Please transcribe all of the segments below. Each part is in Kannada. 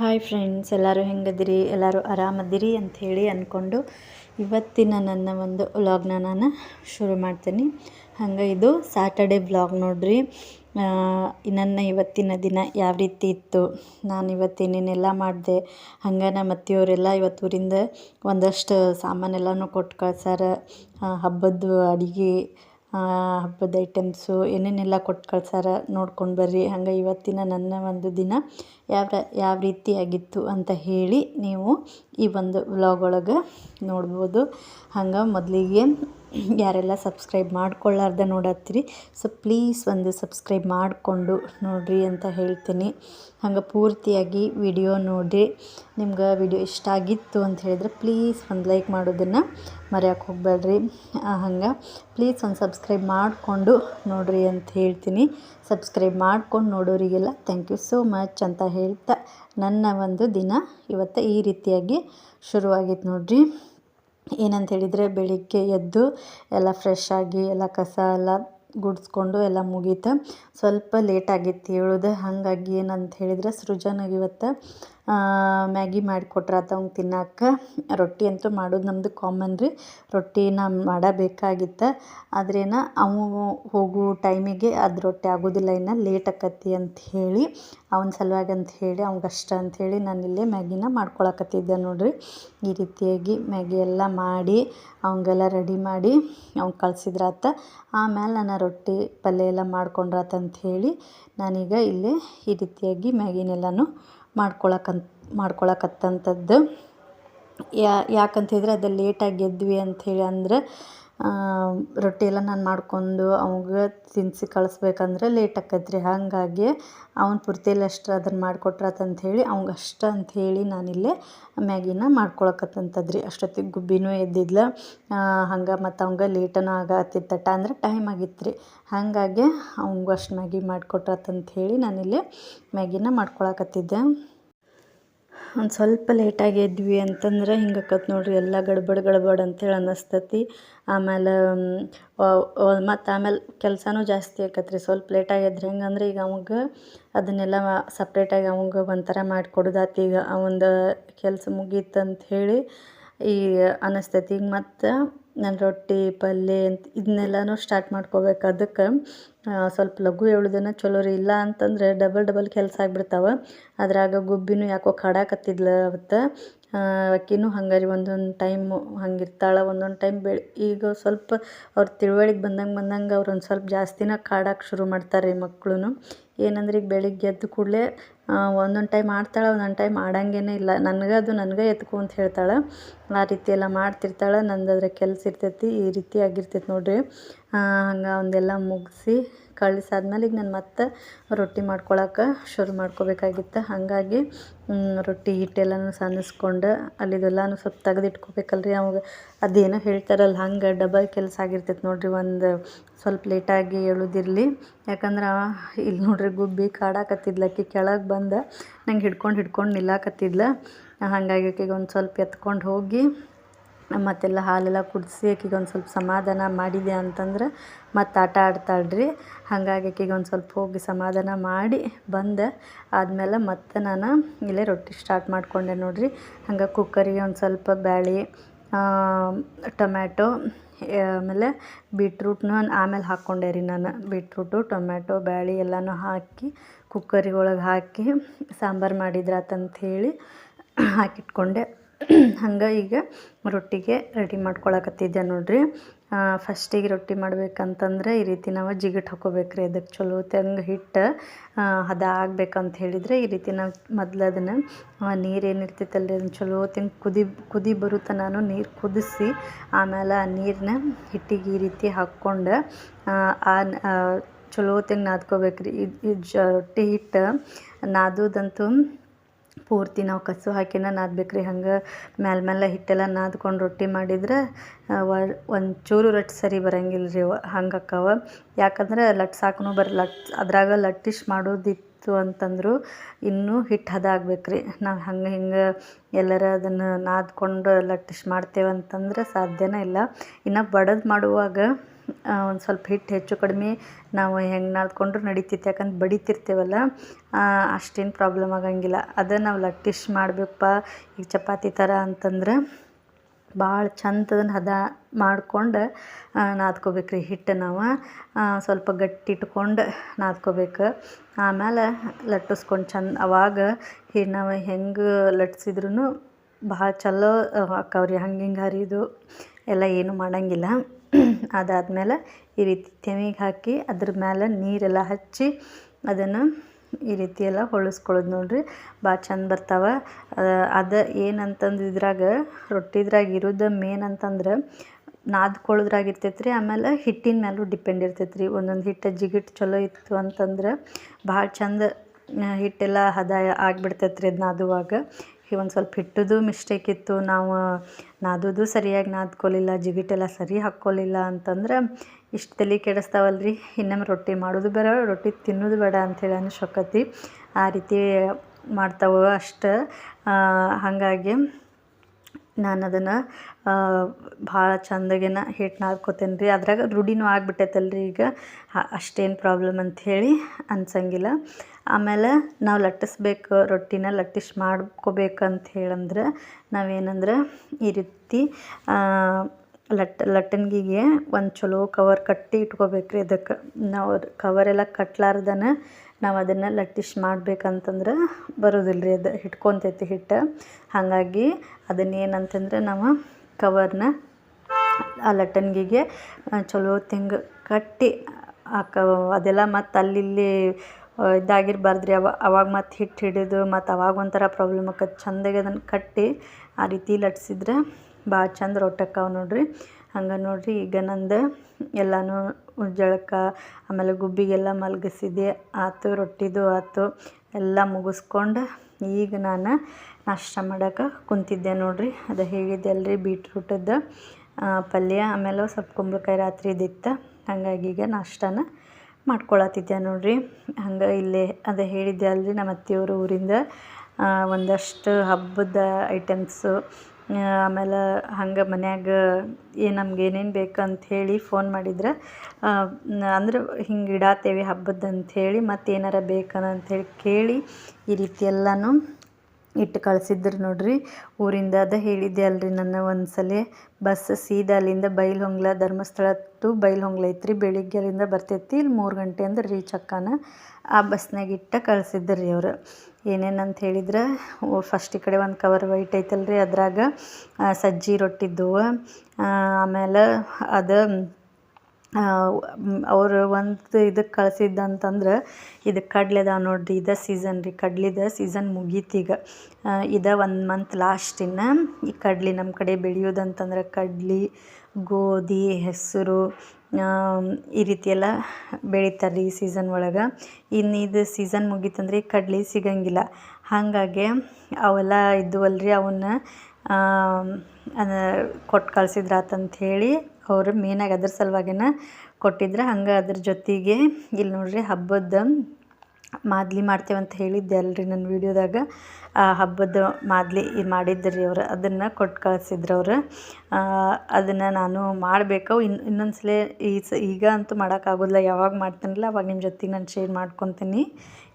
ಹಾಯ್ ಫ್ರೆಂಡ್ಸ್, ಎಲ್ಲರೂ ಹೆಂಗದಿರಿ ಎಲ್ಲರೂ ಆರಾಮದಿರಿ ಅಂಥೇಳಿ ಅಂದ್ಕೊಂಡು ಇವತ್ತಿನ ನನ್ನ ಒಂದು ವ್ಲಾಗ್ನ ನಾನು ಶುರು ಮಾಡ್ತೀನಿ. ಹಂಗೆ ಇದು ಸ್ಯಾಟರ್ಡೆ ವ್ಲಾಗ್ ನೋಡ್ರಿ. ನನ್ನ ಇವತ್ತಿನ ದಿನ ಯಾವ ರೀತಿ ಇತ್ತು? ನಾನು ಇವತ್ತೇನೇನೆಲ್ಲ ಮಾಡಿದೆ? ಹಂಗೆ ನಮ್ಮ ಅತ್ತೆಯವರೆಲ್ಲ ಇವತ್ತು ಊರಿಂದ ಒಂದಷ್ಟು ಸಾಮಾನೆಲ್ಲನೂ ಕೊಟ್ಟು ಕಳ್ಸಾರ ಹಬ್ಬದ ಅಡುಗೆ ಹಬ್ಬದ ಐಟಮ್ಸು ಏನೇನೆಲ್ಲ ಕೊಟ್ಟು ಕಳ್ಸಾರ ನೋಡ್ಕೊಂಡು ಬರ್ರಿ. ಹಂಗೆ ಇವತ್ತಿನ ನನ್ನ ಒಂದು ದಿನ ಯಾವ ಯಾವ ರೀತಿಯಾಗಿತ್ತು ಅಂತ ಹೇಳಿ ನೀವು ಈ ಒಂದು ವ್ಲಾಗ್ ಒಳಗೆ ನೋಡ್ಬೋದು. ಹಂಗೆ ಮೊದಲಿಗೆ ಯಾರೆಲ್ಲ ಸಬ್ಸ್ಕ್ರೈಬ್ ಮಾಡ್ಕೊಳ್ಳಾರ್ದೆ ನೋಡತ್ತೀರಿ. ಸೊ ಪ್ಲೀಸ್ ಒಂದು ಸಬ್ಸ್ಕ್ರೈಬ್ ಮಾಡಿಕೊಂಡು ನೋಡಿರಿ ಅಂತ ಹೇಳ್ತೀನಿ. ಹಂಗೆ ಪೂರ್ತಿಯಾಗಿ ವಿಡಿಯೋ ನೋಡಿ ನಿಮ್ಗೆ ವಿಡಿಯೋ ಇಷ್ಟ ಆಗಿತ್ತು ಅಂತ ಹೇಳಿದ್ರೆ ಪ್ಲೀಸ್ ಒಂದು ಲೈಕ್ ಮಾಡೋದನ್ನು ಮರೆಯೋಕೆ ಹೋಗ್ಬೇಡ್ರಿ. ಹಂಗೆ ಪ್ಲೀಸ್ ಒಂದು ಸಬ್ಸ್ಕ್ರೈಬ್ ಮಾಡಿಕೊಂಡು ನೋಡಿರಿ ಅಂತ ಹೇಳ್ತೀನಿ. ಸಬ್ಸ್ಕ್ರೈಬ್ ಮಾಡ್ಕೊಂಡು ನೋಡೋರಿಗೆಲ್ಲ ಥ್ಯಾಂಕ್ ಯು ಸೋ ಮಚ್ ಅಂತ ಹೇಳ್ತಾ ನನ್ನ ಒಂದು ದಿನ ಇವತ್ತು ಈ ರೀತಿಯಾಗಿ ಶುರುವಾಗಿತ್ತು ನೋಡ್ರಿ. ಏನಂತ ಹೇಳಿದರೆ ಬೆಳಿಗ್ಗೆ ಎದ್ದು ಎಲ್ಲ ಫ್ರೆಶ್ ಆಗಿ ಎಲ್ಲ ಕಸ ಎಲ್ಲ ಗುಡಿಸ್ಕೊಂಡು ಎಲ್ಲ ಮುಗೀತು. ಸ್ವಲ್ಪ ಲೇಟ್ ಆಗಿತ್ತು ಹೇಳೋದು ಹಾಗಾಗಿ ಏನಂತ ಹೇಳಿದ್ರೆ ಸೃಜನಾಗಿವತ್ತು ಮ್ಯಾಗಿ ಮಾಡಿಕೊಟ್ರಾತ ಅವ್ನು ತಿನ್ನಕ್ಕೆ ರೊಟ್ಟಿ ಅಂತೂ ಮಾಡೋದು ನಮ್ಮದು ಕಾಮನ್ ರೀ. ರೊಟ್ಟಿನ ಮಾಡಬೇಕಾಗಿತ್ತು. ಆದ್ರೇನ ಅವು ಹೋಗೋ ಟೈಮಿಗೆ ಅದು ರೊಟ್ಟಿ ಆಗೋದಿಲ್ಲ, ಇನ್ನು ಲೇಟ್ ಆಕತಿ ಅಂತ ಹೇಳಿ, ಅವನ ಸಲುವಾಗಿ ಅಂತ ಹೇಳಿ ಅವಂಗಷ್ಟ ಅಂತ ಹೇಳಿ ನಾನು ಇಲ್ಲೇ ಮ್ಯಾಗಿನ ಮಾಡ್ಕೊಳಕತ್ತಿದ್ದೆ ನೋಡಿರಿ. ಈ ರೀತಿಯಾಗಿ ಮ್ಯಾಗಿ ಎಲ್ಲ ಮಾಡಿ ಅವಂಗೆಲ್ಲ ರೆಡಿ ಮಾಡಿ ಅವ್ನು ಕಳ್ಸಿದ್ರಾತ. ಆಮೇಲೆ ನಾನು ರೊಟ್ಟಿ ಪಲ್ಯ ಎಲ್ಲ ಮಾಡ್ಕೊಂಡ್ರಾತ ಅಂತ ಹೇಳಿ ನಾನೀಗ ಇಲ್ಲೇ ಈ ರೀತಿಯಾಗಿ ಮ್ಯಾಗಿನೆಲ್ಲನೂ ಮಾಡ್ಕೊಳಕಂತ ಮಾಡ್ಕೊಳಕತ್ತಂಥದ್ದು ಯಾಕಂತ ಹೇಳಿದ್ರೆ ಅದು ಲೇಟಾಗಿ ಎದ್ವಿ ಹೇಳಿ ಅಂದ್ರೆ ರೊಟ್ಟಿ ಎಲ್ಲ ನಾನು ಮಾಡ್ಕೊಂಡು ಅವಂಗೆ ತಿನ್ಸಿ ಕಳಿಸ್ಬೇಕಂದ್ರೆ ಲೇಟ್ ಆಕೈತೆ ರೀ ಹಾಗಾಗಿ ಅವ್ನ ಪೂರ್ತಿಯಲ್ಲಿ ಅಷ್ಟು ಅದನ್ನು ಮಾಡಿಕೊಟ್ರಾತ ಹೇಳಿ ಅವ್ಗೆ ಅಷ್ಟ ಅಂಥೇಳಿ ನಾನಿಲ್ಲೇ ಮ್ಯಾಗಿನ ಮಾಡ್ಕೊಳಕತ್ತಂತದ್ರಿ. ಅಷ್ಟೊತ್ತಿಗೆ ಗುಬ್ಬಿನೂ ಎದ್ದಿದ್ಲ. ಹಂಗೆ ಮತ್ತು ಅವಂಗೆ ಲೇಟನೂ ಆಗತ್ತಿತ್ತಟ ಅಂದ್ರೆ ಟೈಮ್ ಆಗಿತ್ತು ಹಾಗಾಗಿ ಅವಂಗೂ ಅಷ್ಟು ಮ್ಯಾಗಿ ಮಾಡಿಕೊಟ್ರಾತ ಹೇಳಿ ನಾನಿಲ್ಲೇ ಮ್ಯಾಗಿನ ಮಾಡ್ಕೊಳಕತ್ತಿದ್ದೆ. ಒಂದು ಸ್ವಲ್ಪ ಲೇಟಾಗಿ ಎದ್ವಿ ಅಂತಂದ್ರೆ ಹಿಂಗೆ ಆಕತ್ ನೋಡಿರಿ, ಎಲ್ಲ ಗಡ್ಬಡ್ ಗಡ್ಬಡ್ ಅಂತೇಳಿ ಅನ್ನಿಸ್ತತಿ ಆಮೇಲೆ ಮತ್ತು ಆಮೇಲೆ ಕೆಲಸನೂ ಜಾಸ್ತಿ ಆಕತ್ರಿ ಸ್ವಲ್ಪ ಲೇಟಾಗಿ ಎದ್ರೆ. ಹೆಂಗಂದ್ರೆ ಈಗ ಅವಂಗೆ ಅದನ್ನೆಲ್ಲ ಸಪ್ರೇಟಾಗಿ ಅವಂಗೆ ಒಂಥರ ಮಾಡಿಕೊಡೋದಾತು. ಈಗ ಅವಂದು ಕೆಲಸ ಮುಗೀತು ಅಂತ ಹೇಳಿ ಈ ಅನ್ನಿಸ್ತೈತಿ ಈಗ ಮತ್ತು, ನಾನು ರೊಟ್ಟಿ ಪಲ್ಯ ಅಂತ ಇದನ್ನೆಲ್ಲನೂ ಸ್ಟಾರ್ಟ್ ಮಾಡ್ಕೋಬೇಕು. ಅದಕ್ಕೆ ಸ್ವಲ್ಪ ಲಘು ಹೇಳುದನ ಚಲೋ ರೀ. ಇಲ್ಲ ಅಂತಂದ್ರೆ ಡಬಲ್ ಡಬಲ್ ಕೆಲಸ ಆಗ್ಬಿಡ್ತಾವೆ. ಅದ್ರಾಗ ಗುಬ್ಬಿನೂ ಯಾಕೋ ಕಾಡಾಕತ್ತಿದ್ಲ ಅವತ್ತು. ಆಕಿನೂ ಹಂಗಾರಿ ಒಂದೊಂದು ಟೈಮು ಹಂಗೆ ಇರ್ತಾಳೆ ಒಂದೊಂದು ಟೈಮ್ ಬೆಳೆ, ಈಗ ಸ್ವಲ್ಪ ಅವ್ರ ತಿಳುವಳಿಕೆ ಬಂದಂಗೆ ಬಂದಂಗೆ ಅವ್ರು ಒಂದು ಸ್ವಲ್ಪ ಜಾಸ್ತಿನೇ ಕಾಡಕ್ಕೆ ಶುರು ಮಾಡ್ತಾರೆ ರೀ ಮಕ್ಳು ಏನಂದ್ರೆ ಈಗ ಬೆಳಿಗ್ಗೆ ಎದ್ದ ಕೂಡಲೇ ಒಂದೊಂದು ಟೈಮ್ ಆಡ್ತಾಳೆ ಒಂದೊಂದು ಟೈಮ್ ಆಡಂಗೇ ಇಲ್ಲ. ನನಗೆ ಅದು ನನಗೆ ಎತ್ಕೊ ಅಂತ ಹೇಳ್ತಾಳೆ. ಆ ರೀತಿ ಎಲ್ಲ ಮಾಡ್ತಿರ್ತಾಳೆ. ನಂದು ಅದ್ರ ಕೆಲಸ ಇರ್ತೈತಿ, ಈ ರೀತಿ ಆಗಿರ್ತೈತಿ ನೋಡಿರಿ. ಹಂಗೆ ಅವನ್ನೆಲ್ಲ ಮುಗಿಸಿ ಕಳಿಸಾದ್ಮೇಲೆ ಈಗ ನಾನು ಮತ್ತೆ ರೊಟ್ಟಿ ಮಾಡ್ಕೊಳಕ್ಕೆ ಶುರು ಮಾಡ್ಕೋಬೇಕಾಗಿತ್ತು. ಹಾಗಾಗಿ ರೊಟ್ಟಿ ಹಿಟ್ಟೆಲ್ಲನೂ ಸಾನಿಸ್ಕೊಂಡು ಅಲ್ಲಿದೆಲ್ಲನೂ ಸ್ವಲ್ಪ ತೆಗೆದಿಟ್ಕೋಬೇಕಲ್ರಿ ಅವಾಗ. ಅದೇನೋ ಹೇಳ್ತಾರಲ್ಲ, ಹಂಗೆ ಡಬಲ್ ಕೆಲಸ ಆಗಿರ್ತೈತೆ ನೋಡಿರಿ. ಒಂದು ಸ್ವಲ್ಪ ಲೇಟಾಗಿ ಹೇಳೋದಿರಲಿ ಯಾಕಂದ್ರೆ ಇಲ್ಲಿ ನೋಡಿರಿ ಗುಬ್ಬಿ ಕಾಡಾಕತ್ತಿದ್ಲಕ್ಕಿ ಕೆಳಗೆ ಬಂದು ನಂಗೆ ಹಿಡ್ಕೊಂಡು ಹಿಡ್ಕೊಂಡು ನಿಲ್ಲಾಕತ್ತಿದ್ಲ. ಹಾಗಾಗಿ ಆಕೆಗೆ ಒಂದು ಸ್ವಲ್ಪ ಎತ್ಕೊಂಡು ಹೋಗಿ, ಮತ್ತೆಲ್ಲ ಹಾಲೆಲ್ಲ ಕುಡಿಸಿ ಆಕಿಗೆ ಒಂದು ಸ್ವಲ್ಪ ಸಮಾಧಾನ ಮಾಡಿದೆ ಅಂತಂದ್ರೆ ಮತ್ತೆ ಆಟ ಆಡ್ತಾಳೆ ರೀ ಹಾಗಾಗಿ ಆಕೆಗೆ ಒಂದು ಸ್ವಲ್ಪ ಹೋಗಿ ಸಮಾಧಾನ ಮಾಡಿ ಬಂದೆ. ಆದಮೇಲೆ ಮತ್ತೆ ನಾನು ಇಲ್ಲೇ ರೊಟ್ಟಿ ಸ್ಟಾರ್ಟ್ ಮಾಡಿಕೊಂಡೆ ನೋಡಿರಿ. ಹಂಗೆ ಕುಕ್ಕರಿಗೆ ಒಂದು ಸ್ವಲ್ಪ ಬ್ಯಾಳಿ ಟೊಮ್ಯಾಟೊ ಆಮೇಲೆ ಬೀಟ್ರೂಟ್ನ ಆಮೇಲೆ ಹಾಕ್ಕೊಂಡೆ ರೀ ನಾನು. ಬೀಟ್ರೂಟು ಟೊಮ್ಯಾಟೊ, ಬ್ಯಾಳಿ ಎಲ್ಲನೂ ಹಾಕಿ ಕುಕ್ಕರಿಗೆ ಒಳಗೆ ಹಾಕಿ ಸಾಂಬಾರು ಮಾಡಿದ್ರಾತಂತ ಹೇಳಿ ಹಾಕಿಟ್ಕೊಂಡೆ. ಹಂಗೆ ಈಗ ರೊಟ್ಟಿಗೆ ರೆಡಿ ಮಾಡ್ಕೊಳಕತ್ತಿದ್ದೆ ನೋಡಿರಿ. ಫಸ್ಟಿಗೆ ರೊಟ್ಟಿ ಮಾಡ್ಬೇಕಂತಂದ್ರೆ ಈ ರೀತಿ ನಾವು ಜಿಗಿಟ್ ಹಾಕೋಬೇಕು ಅದಕ್ಕೆ ಚಲೋ ತಂಗ ಹಿಟ್ಟು ಹದ ಆಗ್ಬೇಕಂತ ಹೇಳಿದರೆ ಈ ರೀತಿ ನಾವು ಮೊದಲು ಅದನ್ನು ನೀರು ಏನಿರ್ತೈತಲ್ಲ ಅದನ್ನ ಚಲೋ ತಂಗೆ ಕುದಿ ಕುದಿ ಬರುತ್ತೆ ನಾನು ನೀರು ಕುದಿಸಿ ಆಮೇಲೆ ಆ ನೀರನ್ನ ಹಿಟ್ಟಿಗೆ ಈ ರೀತಿ ಹಾಕ್ಕೊಂಡು ಆ ಚಲೋ ಹೊತ್ತಿಗೆ ನಾದ್ಕೋಬೇಕು ರೀ ಇದು ಜ ರೊಟ್ಟಿ ಹಿಟ್ಟು ನಾದೋದಂತೂ ಪೂರ್ತಿ ನಾವು ಕಸು ಹಾಕಿನ ನಾದ್ಬೇಕು ರೀ ಹಂಗೆ ಮ್ಯಾಲೆ ಮ್ಯಾಲೆ ಹಿಟ್ಟೆಲ್ಲ ನಾದ್ಕೊಂಡು ರೊಟ್ಟಿ ಮಾಡಿದ್ರೆ ಒಂಚೂರು ರೊಟ್ಟಿ ಸರಿ ಬರಂಗಿಲ್ಲ ರೀ ಹಂಗೆ ಅಕ್ಕವ ಯಾಕಂದ್ರೆ ಲಟ್ಸಾಕೂ ಬರ್, ಲಟ್, ಅದ್ರಾಗ ಲಟ್ಟಿಶ್ ಮಾಡೋದಿತ್ತು ಅಂತಂದ್ರು ಇನ್ನೂ ಹಿಟ್ಟು ಹದ ರೀ ನಾವು ಹಂಗೆ ಹಿಂಗೆ ಎಲ್ಲರ ಅದನ್ನು ನಾದ್ಕೊಂಡು ಲಟ್ಟಿಶ್ ಮಾಡ್ತೇವೆ ಅಂತಂದ್ರೆ ಸಾಧ್ಯನೇ ಇಲ್ಲ. ಇನ್ನು ಬಡದು ಮಾಡುವಾಗ ಒಂದು ಸ್ವಲ್ಪ ಹಿಟ್ಟು ಹೆಚ್ಚು ಕಡಿಮೆ ನಾವು ಹೆಂಗೆ ನಾದ್ಕೊಂಡ್ರೂ ನಡೀತಿತ್ತು. ಯಾಕಂದ್ರೆ ಬಡಿತಿರ್ತೇವಲ್ಲ ಅಷ್ಟೇನು ಪ್ರಾಬ್ಲಮ್ ಆಗಂಗಿಲ್ಲ. ಅದೇ ನಾವು ಲಟ್ಟಿಶ್ ಮಾಡಬೇಕಪ್ಪ ಈಗ ಚಪಾತಿ ಥರ ಅಂತಂದ್ರೆ ಭಾಳ ಚಂದ ಅದನ್ನು ಹದ ಮಾಡ್ಕೊಂಡು ನಾದ್ಕೋಬೇಕು ರೀ ಹಿಟ್ಟು ನಾವು. ಸ್ವಲ್ಪ ಗಟ್ಟಿ ಇಟ್ಕೊಂಡು ನಾದ್ಕೋಬೇಕು. ಆಮೇಲೆ ಲಟ್ಟಿಸ್ಕೊಂಡು ಚಂದ, ಅವಾಗ ಹಿ, ನಾವು ಹೆಂಗೆ ಲಟ್ಟಿಸಿದ್ರೂ ಭಾಳ ಚಲೋ ಅಕ್ಕವ್ರಿ ಹಂಗೆ ಹಿಂಗೆ ಹರಿದು, ಎಲ್ಲ ಏನೂ ಮಾಡಂಗಿಲ್ಲ. ಅದಾದಮೇಲೆ ಈ ರೀತಿ ತೆಮಿಗೆ ಹಾಕಿ ಅದ್ರ ಮೇಲೆ ನೀರೆಲ್ಲ ಹಚ್ಚಿ ಅದನ್ನು ಈ ರೀತಿ ಎಲ್ಲ ಹೊಳಿಸ್ಕೊಳ್ಳೋದು ನೋಡಿರಿ. ಭಾಳ ಚಂದ ಬರ್ತಾವೆ. ಅದು ಏನಂತಂದು ಇದ್ರಾಗ ರೊಟ್ಟಿದ್ರಾಗ ಇರೋದು ಮೇನ್ ಅಂತಂದ್ರೆ ನಾದ್ಕೊಳ್ಳೋದ್ರಾಗ ಇರ್ತೈತೆ ರೀ ಆಮೇಲೆ ಹಿಟ್ಟಿನ ಮೇಲೂ ಡಿಪೆಂಡ್ ಇರ್ತೈತೆ ರೀ ಒಂದೊಂದು ಹಿಟ್ಟು ಜಿಗಿಟ್ಟು ಚಲೋ ಇತ್ತು ಅಂತಂದ್ರೆ ಭಾಳ ಚಂದ ಹಿಟ್ಟೆಲ್ಲ ಹದ ಆಗಿಬಿಡ್ತೈತೆ ರೀ ಅದು ನಾದುವಾಗ ಒಂದು ಸ್ವಲ್ಪ ಹಿಟ್ಟದು ಮಿಸ್ಟೇಕ್ ಇತ್ತು. ನಾವು ನಾದೋದು ಸರಿಯಾಗಿ ನಾದ್ಕೊಳ್ಳಿಲ್ಲ ಜಿಗಿಟೆಲ್ಲ ಸರಿ ಹಾಕ್ಕೊಳ್ಳಿಲ್ಲ ಅಂತಂದ್ರೆ ಇಷ್ಟು ತಲೆ ಕೆಡಿಸ್ತಾವಲ್ಲ ರೀ ಇನ್ನೊಮ್ಮೆ ರೊಟ್ಟಿ ಮಾಡೋದು ಬೇಡ, ರೊಟ್ಟಿ ತಿನ್ನೋದು ಬೇಡ ಅಂಥೇಳಿ ಅನ್ಸೋಕತಿ ಆ ರೀತಿ ಮಾಡ್ತಾವೆ ಅಷ್ಟು. ಹಾಗಾಗಿ ನಾನು ಅದನ್ನು ಭಾಳ ಚಂದಗೇನ ಹೇಟ್ ನಾದ್ಕೋತೇನೆ ರೀ ಅದ್ರಾಗ ರೂಢಿನೂ ಆಗಿಬಿಟ್ಟೈತಲ್ರಿ ಈಗ ಅಷ್ಟೇನು ಪ್ರಾಬ್ಲಮ್ ಅಂಥೇಳಿ ಅನ್ಸಂಗಿಲ್ಲ. ಆಮೇಲೆ ನಾವು ಲಟ್ಟಿಸ್ಬೇಕು, ರೊಟ್ಟಿನ ಲಟ್ಟಿಸಿ ಮಾಡ್ಕೋಬೇಕಂತ ಹೇಳಂದ್ರೆ ನಾವೇನಂದ್ರೆ ಈ ರೀತಿ ಲಟ್ ಲಟ್ಟಣಿಗೆ ಒಂದು ಚಲೋ ಕವರ್ ಕಟ್ಟಿ ಇಟ್ಕೋಬೇಕು ರೀ ಅದಕ್ಕೆ ನಾವು ಕವರೆಲ್ಲ ಕಟ್ಲಾರ್ದನ ನಾವು ಅದನ್ನು ಲಟ್ಟಿಸಿ ಮಾಡ್ಬೇಕಂತಂದ್ರೆ ಬರೋದಿಲ್ಲ ರೀ ಅದು ಹಿಟ್ಕೊತೈತಿ ಹಿಟ್ಟು. ಹಾಗಾಗಿ ಅದನ್ನೇನಂತಂದ್ರೆ ನಾವು ಕವರ್ನ ಆ ಲಟ್ಟಣಿಗೆ ಚಲೋ ತಿಂಗ ಕಟ್ಟಿ, ಆ, ಕ, ಅದೆಲ್ಲ ಮತ್ತು ಅಲ್ಲಿ ಇಲ್ಲಿ ಇದಾಗಿರ್ಬಾರ್ದು ರೀ ಅವ, ಅವಾಗ ಮತ್ತು ಹಿಟ್ಟು ಹಿಡಿದು ಮತ್ತು ಅವಾಗ ಒಂಥರ ಪ್ರಾಬ್ಲಮ್ ಆಕತ್ತೆ ಚಂದಾಗಿ ಅದನ್ನು ಕಟ್ಟಿ ಆ ರೀತಿ ಲಟ್ಸಿದ್ರೆ ಭಾಳ ಚಂದ ರೊಟ್ಟಿ ನೋಡಿರಿ. ಹಂಗೆ ನೋಡಿರಿ ಈಗ ನಂದು ಎಲ್ಲನೂ ಜಳಕ ಆಮೇಲೆ ಗುಬ್ಬಿಗೆಲ್ಲ ಮಲಗಿಸಿದೆ. ಆತು, ರೊಟ್ಟಿದು ಆತು, ಎಲ್ಲ ಮುಗಿಸ್ಕೊಂಡು ಈಗ ನಾನು ನಾಷ್ಟ ಮಾಡಕ್ಕೆ ಕುಂತಿದ್ದೆ ನೋಡಿರಿ. ಅದು ಹೇಳಿದ್ದೆ ಅಲ್ರಿ ಬೀಟ್ರೂಟದ್ದು ಪಲ್ಯ, ಆಮೇಲೆ ಸ್ವಲ್ಪ ಕುಂಬಳಕಾಯಿ ರಾತ್ರಿದಿತ್ತು. ಹಾಗಾಗಿ ಈಗ ನಾಷ್ಟನ ಮಾಡ್ಕೊಳತ್ತಿದ್ದೆ ನೋಡಿರಿ. ಹಂಗೆ ಇಲ್ಲೇ ಅದೇ ಹೇಳಿದ್ದೆ ಅಲ್ರಿ ನಮ್ಮ ಅತ್ತೆಯವ್ರ ಊರಿಂದ. ಒಂದಷ್ಟು ಹಬ್ಬದ ಐಟಮ್ಸು ಆಮೇಲೆ ಹಂಗೆ ಮನ್ಯಾಗ ಏನು ನಮ್ಗೆ ಏನೇನು ಬೇಕು ಅಂಥೇಳಿ ಫೋನ್ ಮಾಡಿದ್ರೆ. ಅಂದ್ರೆ ಹಿಂಗೆ ಇಡಾತೇವೆ ಹಬ್ಬದ್ದು ಅಂಥೇಳಿ ಮತ್ತೇನಾರ ಬೇಕನ ಅಂಥೇಳಿ ಕೇಳಿ ಈ ರೀತಿ ಎಲ್ಲನೂ ಇಟ್ಟು ಕಳ್ಸಿದ್ರು ನೋಡ್ರಿ. ಊರಿಂದ ಅದ ಹೇಳಿದ್ದೆ ಅಲ್ರಿ ನನ್ನ ಒಂದ್ಸಲ. ಬಸ್ ಸೀದಾ ಅಲ್ಲಿಂದ ಬೈಲಹೊಂಗ್ಲ ಧರ್ಮಸ್ಥಳ ಟು ಬೈಲಹೊಂಗ್ಲ ಐತ್ರಿ. ಬೆಳಿಗ್ಗೆ ಅಲ್ಲಿಂದ ಬರ್ತೈತಿ. ಇಲ್ಲಿ ಮೂರು ಗಂಟೆ ಅಂದ್ರೆ ರೀಚ್ ಅಕ್ಕಾನ ಆ ಬಸ್ನಾಗ ಇಟ್ಟ ಕಳ್ಸಿದ್ರು ರೀ ಅವರು. ಏನೇನಂತ ಹೇಳಿದ್ರೆ ಫಸ್ಟ್ ಈ ಕಡೆ ಒಂದು ಕವರ್ ವೈಟ್ ಐತಲ್ರಿ ಅದ್ರಾಗ. ಸಜ್ಜಿ ರೊಟ್ಟಿದ್ದು ಆಮೇಲೆ ಅದು ಅವರು ಒಂದು ಇದಕ್ಕೆ ಕಳ್ಸಿದ್ದು ಅಂತಂದ್ರೆ ಇದು ಕಡ್ಲೆ ಅದಾವೆ ನೋಡಿರಿ, ಇದೇ ಸೀಸನ್ ರೀ, ಕಡ್ಲಿದು ಸೀಸನ್ ಮುಗೀತೀಗ ಇದು ಒಂದು ಮಂತ್ ಲಾಸ್ಟ್ ಇನ್ನು ಈ ಕಡ್ಲೆ ನಮ್ಮ ಕಡೆ ಬೆಳೆಯೋದು ಕಡ್ಲಿ, ಗೋಧಿ, ಹೆಸರು ಈ ರೀತಿ ಎಲ್ಲ ಬೆಳಿತಾರೆ ರೀ ಈ ಸೀಸನ್ ಒಳಗೆ. ಇನ್ನು ಇದು ಸೀಸನ್ ಮುಗೀತಂದ್ರೆ ಈ ಕಡ್ಲೆ ಸಿಗಂಗಿಲ್ಲ. ಹಾಗಾಗಿ ಅವೆಲ್ಲ ಇದ್ವಲ್ಲ ರೀ ಅವನ್ನ ಕೊಟ್ಟು ಕಳ್ಸಿದ್ರಾತಂತ ಹೇಳಿ ಅವರು ಮೇನಾಗಿ ಅದ್ರ ಸಲುವಾಗಿನ ಕೊಟ್ಟಿದ್ರು. ಹಂಗೆ ಅದ್ರ ಜೊತೆಗೆ ಇಲ್ಲಿ ನೋಡ್ರಿ ಹಬ್ಬದ ಮಾದಲಿ ಮಾಡ್ತೇವಂತ ಹೇಳಿದ್ದೆ ಅಲ್ರಿ ನನ್ನ ವೀಡಿಯೋದಾಗ. ಆ ಹಬ್ಬದ ಮಾದಲಿ ಮಾಡಿದ್ರು ಅವರು, ಅದನ್ನು ಕೊಟ್ಟು ಕಳಿಸಿದ್ರು ಅವರು. ಅದನ್ನು ನಾನು ಮಾಡಬೇಕು. ಇನ್ ಇನ್ನೊಂದು ಸಲ ಈ ಸ, ಈಗ ಅಂತೂ ಮಾಡೋಕ್ಕಾಗೋದಿಲ್ಲ ಯಾವಾಗ ಮಾಡ್ತೀನಲ್ಲ ಅವಾಗ ನಿಮ್ಮ ಜೊತೆಗೆ ನಾನು ಶೇರ್ ಮಾಡ್ಕೊತೀನಿ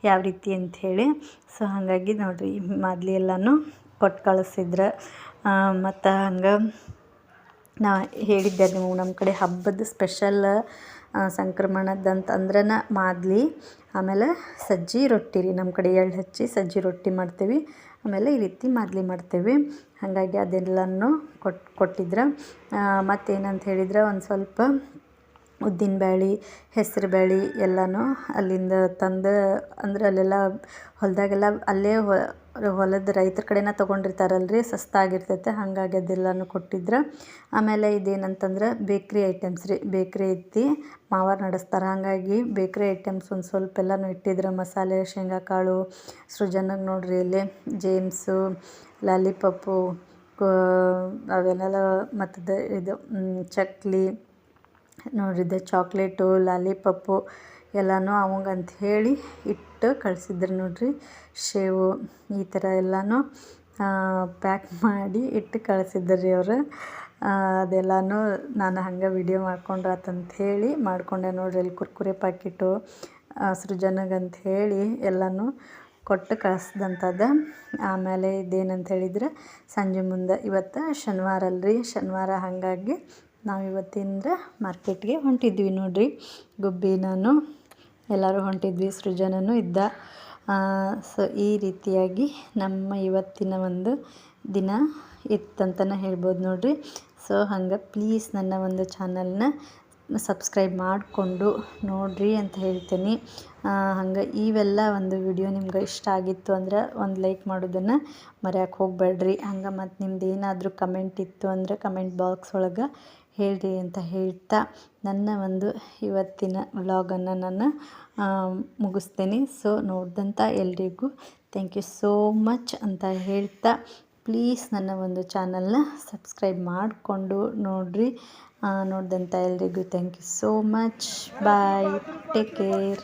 ಯಾವ ರೀತಿ ಅಂಥೇಳಿ ಸೊ, ಹಾಗಾಗಿ ನೋಡಿರಿ ಮಾದಲಿ ಎಲ್ಲನೂ ಕೊಟ್ಟು ಕಳಿಸಿದ್ರು. ಮತ್ತು ಹಂಗೆ ನಾ ಹೇಳಿದ್ದೆ ನೀವು ನಮ್ಮ ಕಡೆ ಹಬ್ಬದ ಸ್ಪೆಷಲ್ ಸಂಕ್ರಮಣದಂತಂದ್ರನ ಮಾದಲಿ ಆಮೇಲೆ ಸಜ್ಜಿ ರೊಟ್ಟಿ ರೀ, ನಮ್ಮ ಕಡೆ ಎಳ್ಳು ಹಚ್ಚಿ ಸಜ್ಜಿ ರೊಟ್ಟಿ ಮಾಡ್ತೀವಿ. ಆಮೇಲೆ ಈ ರೀತಿ ಮಾದಲಿ ಮಾಡ್ತೇವೆ. ಹಾಗಾಗಿ ಅದೆಲ್ಲನೂ ಕೊಟ್ಟು ಕೊಟ್ಟಿದ್ರೆ. ಮತ್ತೇನಂತ ಹೇಳಿದ್ರೆ, ಒಂದು ಸ್ವಲ್ಪ ಉದ್ದಿನ ಬ್ಯಾಳಿ, ಹೆಸರು ಬ್ಯಾಳಿ ಎಲ್ಲನೂ ಅಲ್ಲಿಂದ ತಂದು, ಅಂದ್ರೆ ಅಲ್ಲೆಲ್ಲ ಹೊಲದಾಗೆಲ್ಲ ಅಲ್ಲೇ ಹೊಲದ ರೈತರ ಕಡೆನ ತೊಗೊಂಡಿರ್ತಾರಲ್ರಿ, ಸಸ್ತಾಗಿರ್ತೈತೆ, ಹಾಗಾಗಿ ಅದೆಲ್ಲನೂ ಕೊಟ್ಟಿದ್ರು. ಆಮೇಲೆ ಇದೇನಂತಂದ್ರೆ ಬೇಕ್ರಿ ಐಟಮ್ಸ್ ರೀ, ಬೇಕ್ರಿ ಐತಿ, ಮಾವಾರು ನಡೆಸ್ತಾರೆ. ಹಾಗಾಗಿ ಬೇಕ್ರಿ ಐಟಮ್ಸ್ ಒಂದು ಸ್ವಲ್ಪ ಎಲ್ಲನೂ ಇಟ್ಟಿದ್ರೆ. ಮಸಾಲೆ ಶೇಂಗಾ ಕಾಳು ಸೃಜನಗೆ ನೋಡಿರಿ ಇಲ್ಲಿ ಜೇಮ್ಸು ಲಾಲಿಪಪ್ಪು ಅವೆಲ್ಲ ಮತ್ತು ಇದು ಚಕ್ಲಿ ನೋಡಿದ್ದೆ ಚಾಕ್ಲೇಟು ಲಾಲಿಪಪ್ಪು ಎಲ್ಲನೂ ಅವಂಗಂತ ಹೇಳಿ ಇಟ್ಟು ಕಳಿಸಿದ್ರು ನೋಡಿರಿ. ಶೇವು ಈ ಥರ ಎಲ್ಲನೂ ಪ್ಯಾಕ್ ಮಾಡಿ ಇಟ್ಟು ಕಳಿಸಿದ್ರು ರೀ ಅವರು. ಅದೆಲ್ಲನೂ ನಾನು ಹಂಗೆ ವಿಡಿಯೋ ಮಾಡ್ಕೊಂಡ್ರೆ ಅಂತ ಹೇಳಿ ಮಾಡ್ಕೊಂಡೆ ನೋಡ್ರಿ. ಇಲ್ಲಿ ಕುರ್ಕುರೆ ಪ್ಯಾಕೆಟು ಸೃಜನಗಂತ ಹೇಳಿ ಎಲ್ಲನೂ ಕೊಟ್ಟು ಕಳಿಸ್ದಂಥದ್ದು ಆಮೇಲೆ ಇದೇನಂತ ಹೇಳಿದ್ರೆ, ಸಂಜೆ ಮುಂದೆ ಇವತ್ತು ಶನಿವಾರ ಅಲ್ರಿ. ಶನಿವಾರ ಹಾಗಾಗಿ ನಾವು ಇವತ್ತಿಂದ ಮಾರ್ಕೆಟ್ಗೆ ಹೊಂಟಿದ್ವಿ ನೋಡ್ರಿ. ಗುಬ್ಬಿ ನಾನು. ಎಲ್ಲರೂ ಹೊಂಟಿದ್ವಿ, ಸೃಜನನು ಇದ್ದ. ಸೊ ಈ ರೀತಿಯಾಗಿ ನಮ್ಮ ಇವತ್ತಿನ ಒಂದು ದಿನ ಇತ್ತಂತನೇ ಹೇಳ್ಬೋದು ನೋಡ್ರಿ. ಸೊ ಹಂಗೆ ಪ್ಲೀಸ್ ನನ್ನ ಒಂದು ಚಾನಲ್ನ ಸಬ್ಸ್ಕ್ರೈಬ್ ಮಾಡಿಕೊಂಡು ನೋಡ್ರಿ ಅಂತ ಹೇಳ್ತೀನಿ. ಹಂಗೆ ಇವೆಲ್ಲ ಒಂದು ವಿಡಿಯೋ ನಿಮ್ಗೆ ಇಷ್ಟ ಆಗಿತ್ತು ಅಂದ್ರೆ ಒಂದು ಲೈಕ್ ಮಾಡೋದನ್ನು ಮರೆಯೋಕೆ ಹೋಗಬೇಡ್ರಿ. ಹಂಗೆ ಮತ್ತು ನಿಮ್ದು ಏನಾದರೂ ಕಮೆಂಟ್ ಇತ್ತು ಅಂದರೆ ಕಮೆಂಟ್ ಬಾಕ್ಸ್ ಒಳಗೆ ಹೇಳ್ರಿ ಅಂತ ಹೇಳ್ತಾ ನನ್ನ ಒಂದು ಇವತ್ತಿನ ವ್ಲಾಗನ್ನು ನಾನು ಮುಗಿಸ್ತೇನೆ. ಸೊ ನೋಡಿದಂಥ ಎಲ್ರಿಗೂ ಥ್ಯಾಂಕ್ ಯು ಸೋ ಮಚ್ ಅಂತ ಹೇಳ್ತಾ ಪ್ಲೀಸ್ ನನ್ನ ಒಂದು ಚಾನಲ್ನ ಸಬ್ಸ್ಕ್ರೈಬ್ ಮಾಡಿಕೊಂಡು ನೋಡಿರಿ. ನೋಡಿದಂಥ ಎಲ್ರಿಗೂ thank you so much bye take care